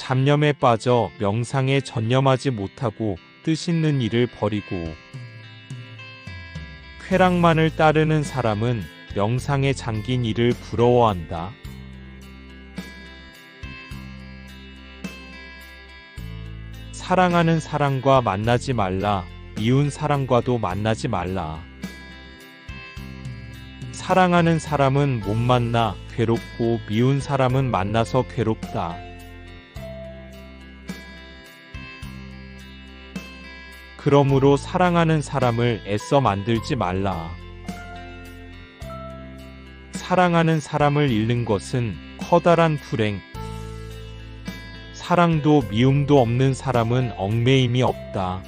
잡념에 빠져 명상에 전념하지 못하고 뜻있는 일을 버리고 쾌락만을 따르는 사람은 명상에 잠긴 일을 부러워한다. 사랑하는 사람과 만나지 말라. 미운 사람과도 만나지 말라. 사랑하는 사람은 못 만나 괴롭고 미운 사람은 만나서 괴롭다. 그러므로 사랑하는 사람을 애써 만들지 말라. 사랑하는 사람을 잃는 것은 커다란 불행. 사랑도 미움도 없는 사람은 얽매임이 없다.